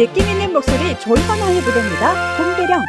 느낌 있는 목소리 조현아의 무대입니다. 봄배령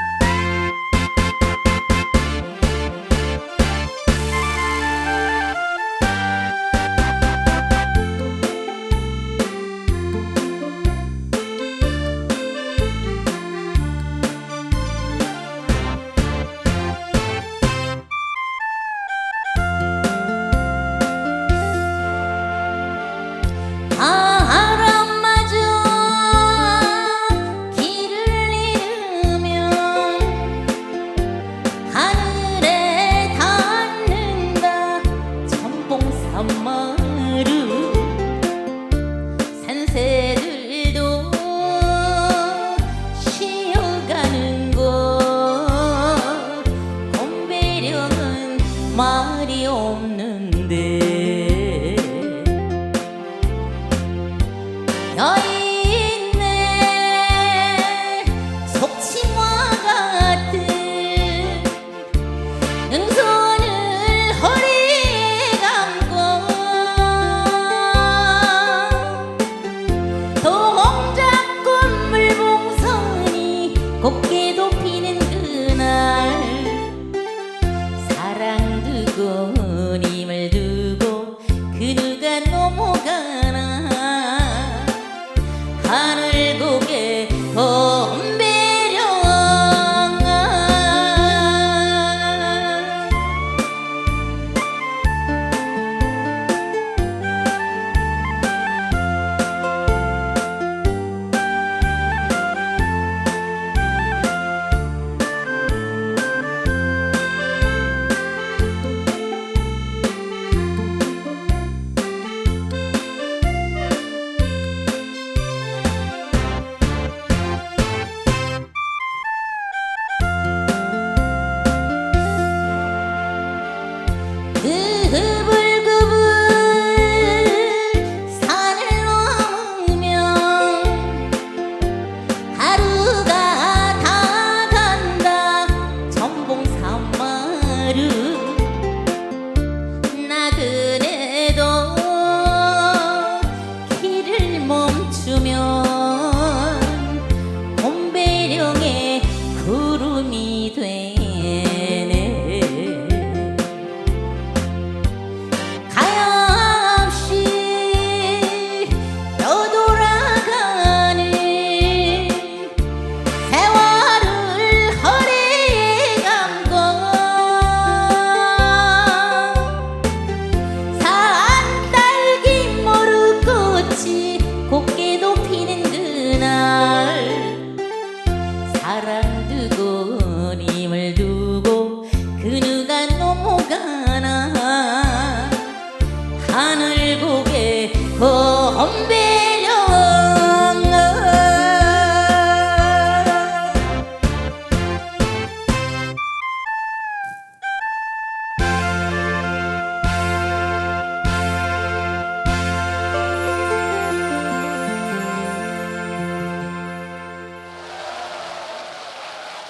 마루, 산새들도 쉬어가는 곳. 봄배령은 말이 없는데 面から春 ಗಗನ ಹಾನ